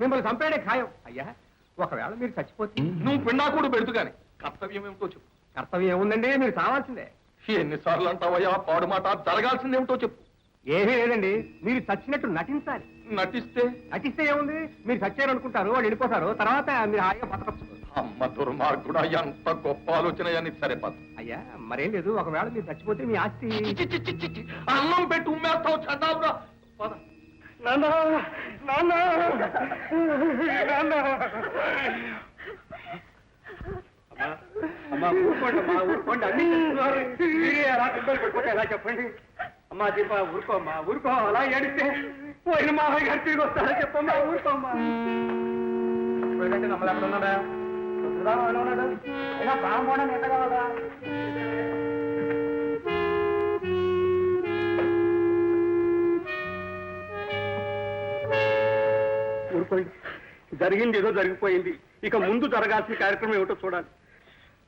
మిమ్మల్ని చంపేయడే ఖాయం. అయ్యా ఒకవేళ మీరు చచ్చిపోతే నువ్వు పిండాకుడు పెడుతు గాని కర్తవ్యం ఏమిటో చెప్పు. కర్తవ్యం ఏముందండి? మీరు చావాల్సిందే. ఎన్నిసార్లు అంటావయ్యా పాడు మాట జరగాల్సిందేమిటో చెప్పు. ఏమీ లేదండి. మీరు చచ్చినట్టు నటించాలి. నటిస్తే? నటిస్తే ఏముంది? మీరు చచ్చారు అనుకుంటారు వాళ్ళు వెళ్ళిపోతారు. తర్వాత మీరు హాయిగా బతకచ్చు. అమ్మ దుర్మార్గుడా ఎంత గొప్ప ఆలోచన అని సరే పద. అయ్యా మరేం లేదు. ఒకవేళ మీరు చచ్చిపోతే మీ ఆస్తి. అన్నం పెట్టి ఉమ్మేస్తావు చండాలురా పద. నాన్న నాన్న. నాన్న. అమ్మా ఊరుకోండి అమ్మా ఊరుకోండి. అన్ని చెప్తున్నారు. మీరే అలా ఇబ్బంది పడిపోతే ఎలా చెప్పండి? అమ్మా దీప ఊరుకో అమ్మా ఊరుకో. అలా ఏడిస్తే పోయిన మామయ్య గారు తిరిగి వస్తారా చెప్పమ్మా ఊరుకో అమ్మా. ఎక్కడ ఉన్నాడా ఉన్నాడు. ఇలా ప్రాణం ఎంత కావాలా అయిపోయింది. జరిగింది ఏదో జరిగిపోయింది. ఇక ముందు జరగాల్సిన కార్యక్రమం ఏమిటో చూడాలి.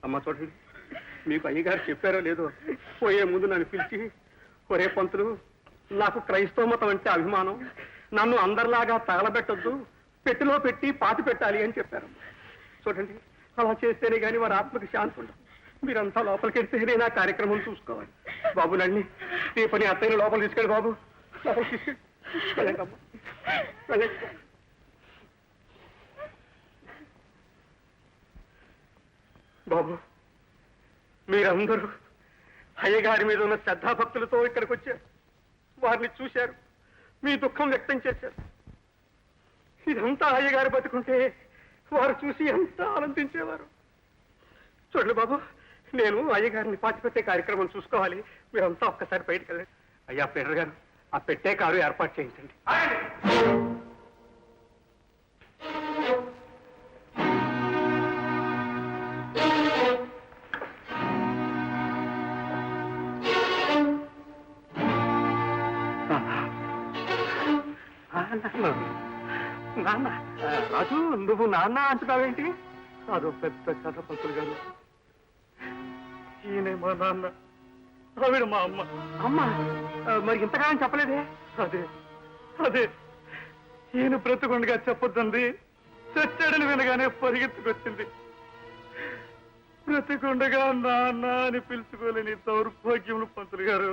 అమ్మ చూడండి మీకు అయ్యగారు చెప్పారో లేదో పోయే ముందు నన్ను పిలిచి ఒరే పంతులు నాకు క్రైస్తవ మతం అంటే అభిమానం. నన్ను అందరిలాగా తగలబెట్టద్దు. పెట్టిలో పెట్టి పాతి పెట్టాలి అని చెప్పారు. చూడండి అలా చేస్తేనే కానీ వారి ఆత్మకి శాంతి ఉండదు. మీరంతా లోపలికి వెళ్తేనే నా కార్యక్రమం చూసుకోవాలి. బాబు నండి ఈ పని అత్తయ్య లోపల తీసుకెళ్ళి బాబు. లోపలికి తీసుకెళ్ళి. వెళ్ళండి అమ్మా. వెళ్ళండి. బాబు మీరందరూ అయ్యగారి మీద ఉన్న శ్రద్ధాభక్తులతో ఇక్కడికి వచ్చారు. వారిని చూశారు. మీ దుఃఖం వ్యక్తం చేశారు. ఇదంతా అయ్యగారు బతుకుంటే వారు చూసి ఎంత ఆనందించేవారు. చూడండి బాబు నేను అయ్యగారిని పాతిపెట్టే కార్యక్రమం చూసుకోవాలి. మీరంతా ఒక్కసారి బయటకు వెళ్ళండి. అయ్యా పెర్ర గారు ఆ పెట్టే కారు ఏర్పాటు చేయించండి. నాన్న. రాజు నువ్వు నాన్న అంటున్నావేంటి? అదో పెద్ద కథ పంతులు గారు. ఈయనే మా నాన్న. ఆవిడ మా అమ్మ. అమ్మ మరి ఇంతకాలం చెప్పలేదే? అదే అదే. ఈయన బ్రతుకుండగా చెప్పొద్దండి చచ్చాడని వినగానే పరిగెత్తుకొచ్చింది. బ్రతికుండగా నాన్న అని పిలుచుకోలేని దౌర్భాగ్యములు పంతులు గారు.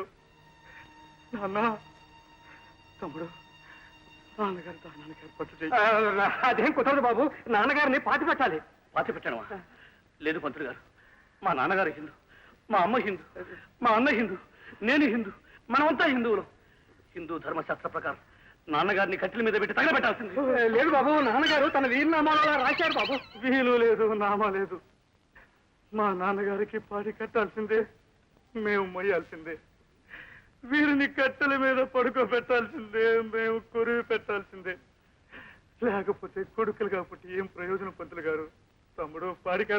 నాన్న తమ్ముడు నాన్నగారు అదేం కుదరదు బాబు. నాన్నగారిని పాతి పెట్టాలి. పాతి పెట్టాను లేదు పంతులు గారు. మా నాన్నగారు హిందూ మా అమ్మ హిందూ మా అన్న హిందూ నేను హిందూ మనమంతా హిందువులు. హిందూ ధర్మశాస్త్ర ప్రకారం నాన్నగారిని కట్టెల మీద పెట్టి తగలబెట్టాల్సింది. లేదు బాబు నాన్నగారు తన వీరునామాలో రాశారు బాబు. వీలు లేదు నామా లేదు. మా నాన్నగారికి పాడి కట్టాల్సిందే మేము మొయ్యాల్సిందే. వీరిని కట్టెల మీద పడుకోబెట్టాల్సిందే మేము కొరివి పెట్టాల్సిందే. లేకపోతే కొడుకులు కాబట్టి ఏం ప్రయోజనం పంతులు గారు? తమ్ముడు పాడికి.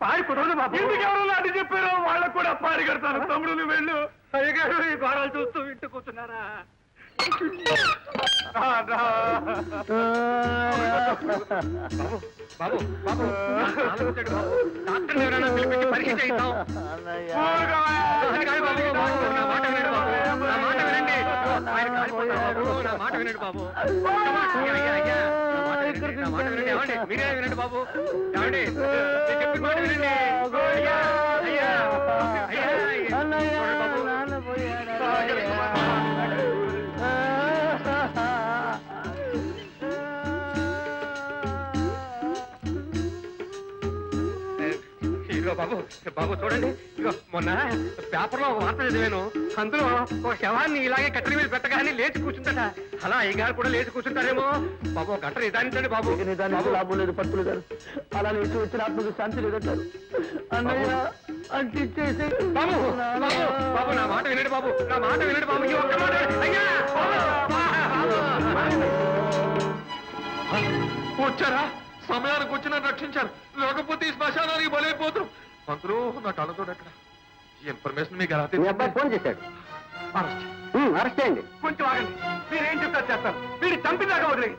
పాడి కుదరదు చెప్పారో వాళ్ళకు కూడా పాడి కడతాను. తమ్ముడు వెళ్ళు. అయ్యగారు ఈ ఘోరాలు చూస్తూ ఇంటి కూర్చున్నారా? బాబు బాబు డాక్టర్ ఎవరైనా పిలిపించి పరీక్ష చేయిద్దాం నా మాట వినండి బాబు. నా మాట వినండి. ఆయన మీరే వినండి బాబు. ఏమండి? చెప్పిన మాట వినండి. ఇదిగో బాబు బాబు చూడండి. ఇదిగో మొన్న పేపర్లో ఒక వార్త చదివాను. అందులో ఒక శవాన్ని ఇలాగే కట్టెల మీద పెట్టగానే లేచి కూర్చుంటట అలా అయ్యగారు కూడా లేచి కూర్చుంటారేమో. బాబు గంట నిదానించండి బాబు. దానికి బాబు. లాభం లేదు పంతులు గారు. అలా లేచి వచ్చిన ఆత్మకు శాంతి లేదంటారు. అన్నయ్య అంటించేసి బాబు బాబు బాబు నా మాట వినండి బాబు. నా మాట వినండి బాబు. ఈ ఒక్క మాట. అయ్యా. వచ్చారా? సమయానికి వచ్చి నన్ను రక్షించారు. లేకపోతే ఈ శ్మశానానికి బలైపోతాం. మంత్రులు నా కళ్ళతో ఎక్కడ ఈ ఇన్ఫర్మేషన్ మీకు ఎలా మీ అబ్బాయి? ఫోన్ చేశాడు. అరెస్ట్. అరెస్ట్ చేయండి. కొంచెం ఆగండి. మీరేం చెప్తారు చేస్తాను వీడి చంపిదాకా వదిలేయండి.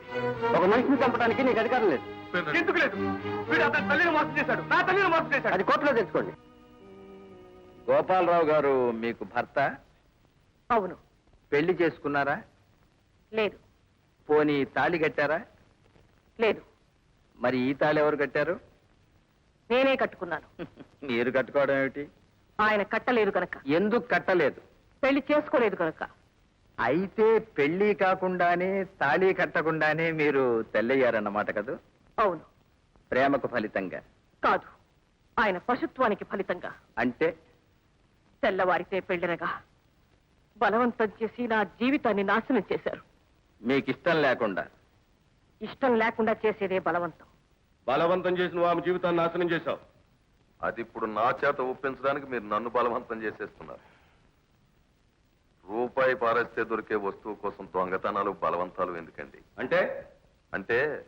ఒక మనిషిని చంపడానికి నీకు అధికారం లేదు. ఎందుకు లేదు? వీడు అతని తల్లిని మోసం చేశాడు. నా తల్లిని మోసం చేశాడు. అది కోర్టులో తెచ్చుకోండి గోపాలరావు గారు మీకు భర్త? అవును. పెళ్ళి చేసుకున్నారా? లేదు. పోనీ తాళి కట్టారా? లేదు. మరి ఈ తాళి ఎవరు కట్టారు? నేనే కట్టుకున్నాను. మీరు కట్టుకోవడం ఏమిటి? ఆయన కట్టలేదు కనుక ఎందుకు కట్టలేదు? పెళ్ళి చేసుకోలేదు కనుక అయితే పెళ్ళి కాకుండానే తాళి కట్టకుండానే మీరు తెల్లయ్యారన్నమాట కదూ? అవును. ప్రేమకు ఫలితంగా. కాదు. ఆయన పశుత్వానికి ఫలితంగా. అంటే? తెల్లవారితే పెళ్ళినగా బలవంతం చేసి నా జీవితాన్ని నాశనం చేశారు. మీకు ఇష్టం లేకుండా. ఇష్టం లేకుండా చేసేదే బలవంతం. బలవంతం చేసి నువ్వు ఆమె జీవితాన్ని నాశనం చేశావు. అది ఇప్పుడు నా చేత ఒప్పించడానికి మీరు నన్ను బలవంతం చేసేస్తున్నారు. రూపాయి పారేస్తే దొరికే వస్తువు కోసం దొంగతనాలు బలవంతాలు ఎందుకండి? అంటే? అంటే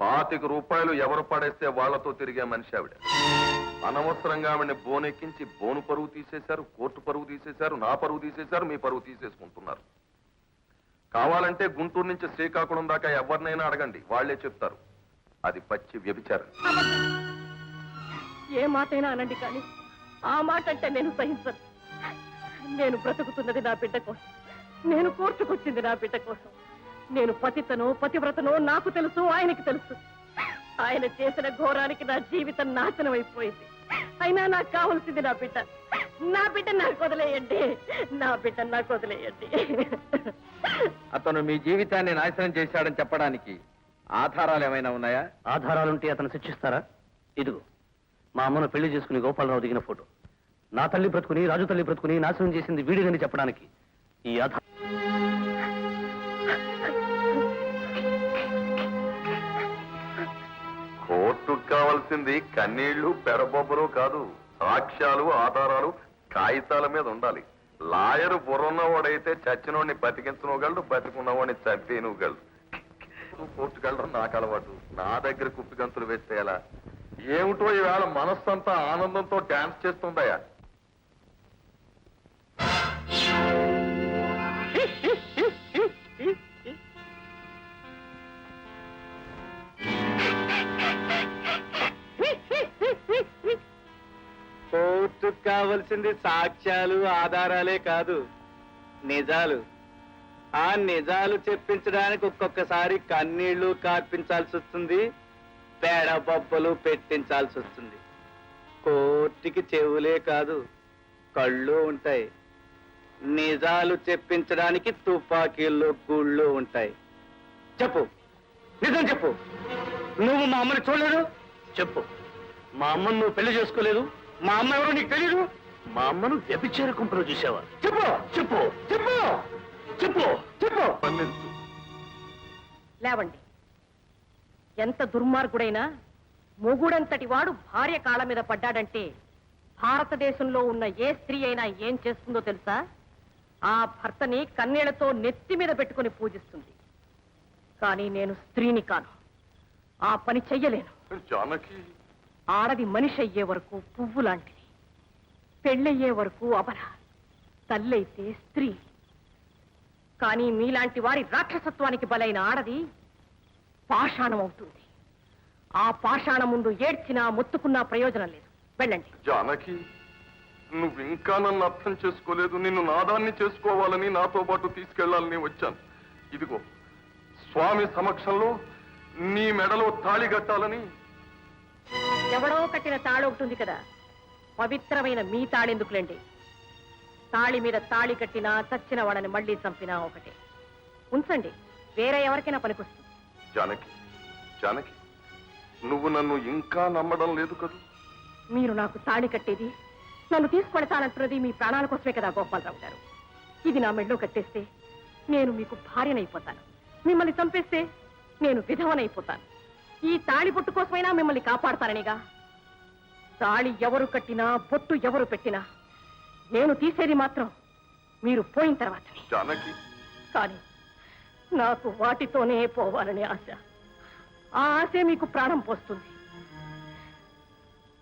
పాతిక రూపాయలు ఎవరు పడేస్తే వాళ్ళతో తిరిగే మనిషి ఆవిడ. అనవసరంగా ఆవిడని బోనెక్కించి బోను పరువు తీసేశారు కోర్టు పరువు తీసేశారు నా పరువు తీసేశారు మీ పరువు తీసేసుకుంటున్నారు. కావాలంటే గుంటూరు నుంచి శ్రీకాకుళం దాకా ఎవరినైనా అడగండి వాళ్ళే చెప్తారు. అది పచ్చి వ్యభిచారం. ఏ మాటైనా అనండి కానీ ఆ మాట అంటే నేను సహించను. నేను బ్రతుకుతున్నది నా బిడ్డ కోసం. నేను కోర్టుకొచ్చింది నా బిడ్డ కోసం. నేను పతితనో పతివ్రతనో నాకు తెలుసు ఆయనకి తెలుసు. ఆయన చేసిన ఘోరానికి నా జీవితం నాశనం అయిపోయింది. అయినా నాకు కావలసింది నా బిడ్డ. నా బిడ్డ నాకు వదిలేయండి. నా బిడ్డ నాకు వదిలేయండి. అతను మీ జీవితాన్ని నాశనం చేశాడని చెప్పడానికి ఆధారాలు ఏమైనా ఉన్నాయా? ఆధారాలుంటే అతను శిక్షిస్తారా? ఇదిగో మా అమ్మను పెళ్ళి చేసుకుని గోపాలరావు దిగిన ఫోటో. నా తల్లి బ్రతుకుని రాజు తల్లి బ్రతుకుని నాశనం చేసింది వీడిగని చెప్పడానికి ఈ ఆధారం కోర్టుకు కావాల్సింది కన్నీళ్ళు పెడబొబ్బలు కాదు. సాక్ష్యాలు ఆధారాలు కాగితాల మీద ఉండాలి. లాయరు బుర్రన్నవాడైతే చచ్చినోడిని బతికించనుగలడు బతికున్నవాడిని చంపేనుగలడు కోర్టుకు వెళ్ళడం నాకు అలవాటు. నా దగ్గర కుప్పిగంతులు వేస్తే ఎలా? ఏమిటో ఈవేళ మనస్సంతా ఆనందంతో డాన్స్ చేస్తుందయ్యా. కోర్టుకు కావలసింది సాక్ష్యాలు ఆధారాలే కాదు. నిజాలు. ఆ నిజాలు చెప్పించడానికి ఒక్కొక్కసారి కన్నీళ్ళు కార్పించాల్సి వస్తుంది పేడబొబ్బలు పెట్టించాల్సి వస్తుంది. కోర్టుకి చెవులే కాదు కళ్ళు ఉంటాయి. నిజాలు చెప్పించడానికి తుపాకీల్లో గుళ్ళు ఉంటాయి. చెప్పు. నిజం చెప్పు. నువ్వు మా అమ్మని చూడలేదు? చెప్పు. మా అమ్మను నువ్వు పెళ్ళి చేసుకోలేదు? మా అమ్మ ఎవరో నీకు తెలీదు? మా అమ్మను వ్యభిచార కుంపలో చూసావా చెప్పు. చెప్పు. చెప్పు. చెప్పు చెప్పు. లేవండి. ఎంత దుర్మార్గుడైనా మొగుడంతటి వాడు భార్య కాళ్ళ మీద పడ్డాడంటే భారతదేశంలో ఉన్న ఏ స్త్రీ అయినా ఏం చేస్తుందో తెలుసా? ఆ భర్తని కన్నీళ్ళతో నెత్తి మీద పెట్టుకుని పూజిస్తుంది. కానీ నేను స్త్రీని కాను. ఆ పని చెయ్యలేను. జానకి? ఆడది మనిషి అయ్యే వరకు పువ్వు లాంటిది. పెళ్ళయ్యే వరకు అబల తల్లైతే స్త్రీ. కానీ మీలాంటి వారి రాక్షసత్వానికి బలైన ఆడది పాషాణం అవుతుంది. ఆ పాషాణం ముందు ఏడ్చినా మొత్తుకున్నా ప్రయోజనం లేదు. వెళ్ళండి. జానకి నువ్వు ఇంకా నన్ను అర్థం చేసుకోలేదు. నిన్ను నాదాన్ని చేసుకోవాలని నాతో పాటు తీసుకెళ్ళాలని వచ్చాను. ఇదిగో స్వామి సమక్షంలో నీ మెడలో తాళి కట్టాలని. ఎవడో కట్టిన తాళి ఒకటి ఉంది కదా. పవిత్రమైన మీ తాళెందుకులేండి తాళి మీద తాళి కట్టినా చచ్చిన వాడని మళ్ళీ చంపినా ఒకటే. ఉంచండి. వేరే ఎవరికైనా పనికొస్తుంది. జానకి జానకి నువ్వు నన్ను ఇంకా నమ్మడం లేదు కదూ? మీరు నాకు తాళి కట్టేది నన్ను తీసుకెడతానంటున్నది మీ ప్రాణాల కోసమే కదా గోపాలరావు గారు. ఇది నా మెళ్ళో కట్టేస్తే నేను మీకు భార్యనైపోతాను. మిమ్మల్ని చంపేస్తే నేను విధవనైపోతాను. ఈ తాళి బొట్టు కోసమైనా మిమ్మల్ని కాపాడతాననిగా? తాళి ఎవరు కట్టినా బొట్టు ఎవరు పెట్టినా నేను తీసేది మాత్రం మీరు పోయిన తర్వాతనే. జానకి. కానీ నాకు వాటితోనే పోవాలనే ఆశ. ఆ ఆశే మీకు ప్రాణం పోస్తుంది.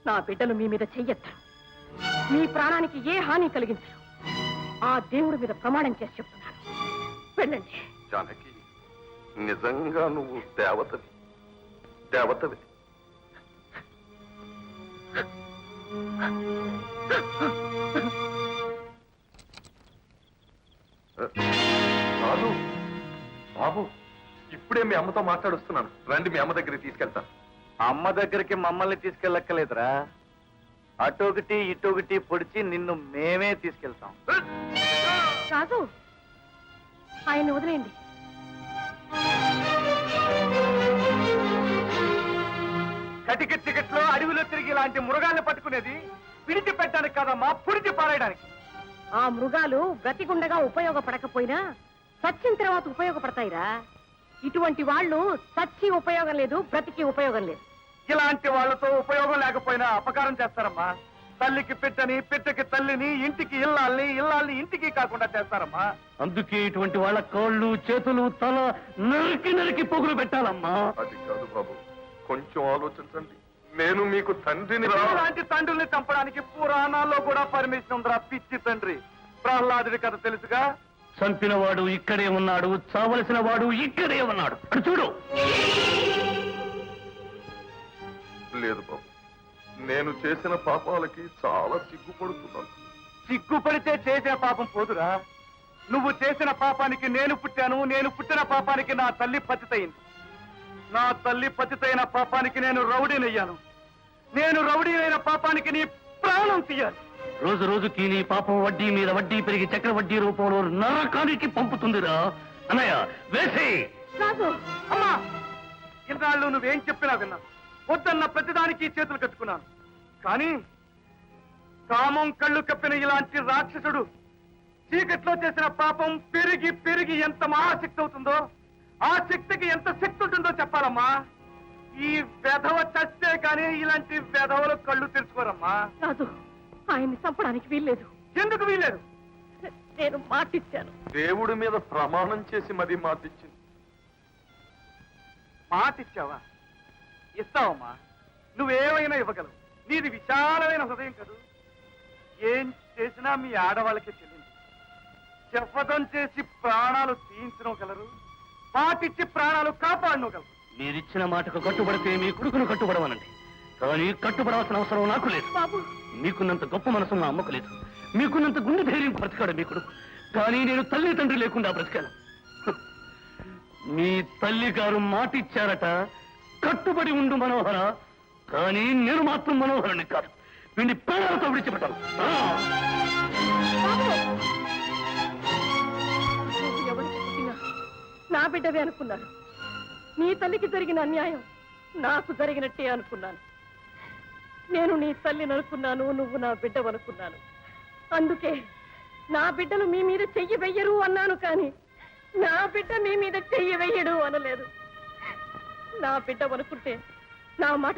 నా బిడ్డలు మీ మీద చెయ్యొద్దు. మీ ప్రాణానికి ఏ హాని కలిగించరు. ఆ దేవుడి మీద ప్రమాణం చేసి చెప్తున్నాను. వెళ్ళండి. జానకి నిజంగా నువ్వు దేవతవి. దేవతవి. బాబు బాబు ఇప్పుడే మీ అమ్మతో మాట్లాడుస్తున్నాను. రండి మీ అమ్మ దగ్గరికి తీసుకెళ్తాను అమ్మ దగ్గరికి మమ్మల్ని తీసుకెళ్ళక్కలేదురా. అటొకటి ఇటొకటి పొడిచి నిన్ను మేమే తీసుకెళ్తాం. రాజు ఆయన్ని వదిలేయండి. కటిక టికెట్లో అడవిలో తిరిగి ఇలాంటి మృగాల్ని పట్టుకునేది విడిచి పెట్టడానికి కాదమ్మా పుడిచి పారేయడానికి. ఆ మృగాలు బ్రతికుండగా ఉపయోగపడకపోయినా చచ్చిన తర్వాత ఉపయోగపడతాయిరా. ఇటువంటి వాళ్ళు చచ్చి ఉపయోగం లేదు బ్రతికి ఉపయోగం లేదు. ఇలాంటి వాళ్ళతో ఉపయోగం లేకపోయినా అపకారం చేస్తారమ్మా. తల్లికి పెట్టని పెట్టకి తల్లిని ఇంటికి ఇల్లాల్ని ఇల్లాల్ని ఇంటికి కాకుండా చేస్తారమ్మా. అందుకే ఇటువంటి వాళ్ళ కాళ్ళు చేతులు తల నరికి నరికి పొగులు పెట్టాలమ్మా. అది కాదు బాబు. కొంచెం ఆలోచించండి. నేను మీకు తండ్రిని ఇలాంటి తండ్రుల్ని చంపడానికి పురాణాల్లో కూడా పర్మిషన్ ఉందిరా పిచ్చి తండ్రి. ప్రహ్లాదుడి కథ తెలుసుగా? చంపిన వాడు ఇక్కడే ఉన్నాడు చావలసిన వాడు ఇక్కడే ఉన్నాడు. అటు చూడు. లేదు బాబు నేను చేసిన పాపాలకి చాలా సిగ్గుపడుతున్నాను. సిగ్గుపడితే చేసే పాపం పోదురా. నువ్వు చేసిన పాపానికి నేను పుట్టాను నేను పుట్టిన పాపానికి నా తల్లి పతితయింది. నా తల్లి పతితైన పాపానికి నేను రౌడీనయ్యాను. నేను రౌడీనైన పాపానికి నీ ప్రాణం తీయాలి. రోజు రోజుకి నీ పాపం వడ్డీ మీద వడ్డీ పెరిగి చక్ర వడ్డీ రూపంలో నరకానికి పంపుతుందిరా. అన్నయ్య వేసే! రాజు అమ్మా! ఇన్నాళ్ళు నువ్వేం చెప్పినా విన్నాను. వద్దన్న ప్రతిదానికి చేతులు కట్టుకున్నాను. కానీ కామం కళ్ళు కప్పిన ఇలాంటి రాక్షసుడు చీకట్లో చేసిన పాపం పెరిగి పెరిగి ఎంత మహాశక్తి అవుతుందో ఆ శక్తికి ఎంత శక్తి ఉంటుందో చెప్పాలమ్మా. ఈ వెధవ చస్తే కానీ ఇలాంటి వెధవలు కళ్ళు తెరుచుకోరమ్మా. రాజు ఆయన్ని చంపడానికి వీల్లేదు. ఎందుకు వీలేదు నేను మాటిచ్చాను. దేవుడి మీద ప్రమాణం చేసి మరీ మాటిచ్చింది. మాట ఇచ్చావా ఇస్తావమ్మా. నువ్వేమైనా ఇవ్వగలవు. నీది విశాలమైన హృదయం కదూ. ఏం చేసినా మీ ఆడవాళ్ళకి చెల్లింది చెప్పడం చేసి ప్రాణాలు తీయించగలరు మాటిచ్చి ప్రాణాలు కాపాడనగలరు. మీరిచ్చిన మాటకు కట్టుబడితే మీ కొడుకును కట్టుబడవనండి కానీ కట్టుబడవలసిన అవసరం నాకు లేదు. బాబు. మీకున్నంత గొప్ప మనసు మా అమ్మకు లేదు. మీకున్నంత గుండె ధైర్యం బ్రతికాడు మీ కొడుకు. కానీ నేను తల్లి తండ్రి లేకుండా బ్రతికాను. మీ తల్లి గారు మాటిచ్చారట కట్టుబడి ఉండు మనోహర కానీ నేను మాత్రం మనోహరుని కాదు. వీడిని ప్రాణాలతో విడిచిపెట్టాను ఎవరికి పుట్టినా నా బిడ్డవే అనుకున్నాను నీ తల్లికి జరిగిన అన్యాయం నాకు జరిగినట్టే అనుకున్నాను. నేను నీ తల్లిని అనుకున్నాను నువ్వు నా బిడ్డవనుకున్నాను అందుకే నా బిడ్డలు మీ మీద చెయ్యి వెయ్యరు అన్నాను కానీ నా బిడ్డ మీ మీద చెయ్యి వెయ్యడు అనలేదు. నా బిడ్డ అనుకుంటే నా మాట